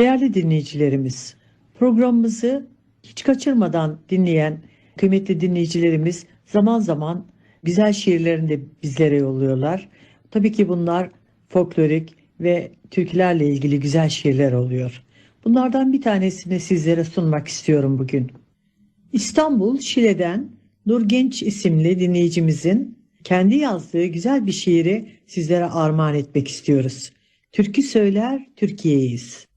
Değerli dinleyicilerimiz, programımızı hiç kaçırmadan dinleyen kıymetli dinleyicilerimiz zaman zaman güzel şiirlerini de bizlere yolluyorlar. Tabii ki bunlar folklorik ve türkülerle ilgili güzel şiirler oluyor. Bunlardan bir tanesini sizlere sunmak istiyorum bugün. İstanbul Şile'den Nur Genç isimli dinleyicimizin kendi yazdığı güzel bir şiiri sizlere armağan etmek istiyoruz. Türkü söyler, Türkiye'yiz.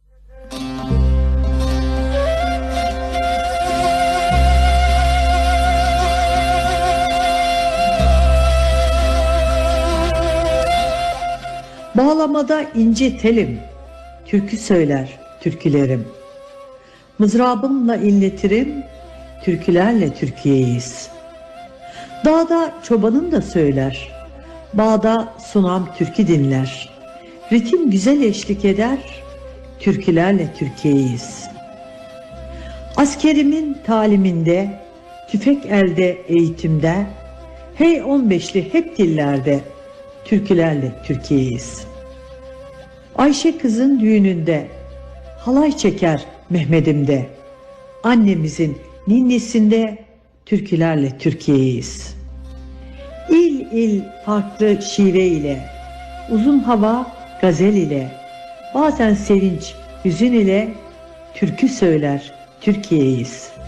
Bağlamada ince telim, türkü söyler türkülerim. Mızrabımla inletirim, türkülerle Türkiye'yiz. Dağda çobanın da söyler, bağda sunam türkü dinler. Ritim güzel eşlik eder, türkülerle Türkiye'yiz. Askerimin taliminde, tüfek elde eğitimde, hey on beşli hep dillerde, türkülerle Türkiye'yiz. Ayşe kızın düğününde, halay çeker Mehmet'imde, annemizin ninnisinde, türkülerle Türkiye'yiz. İl il farklı şive ile, uzun hava gazel ile, bazen sevinç, hüzün ile, türkü söyler Türkiye'yiz.''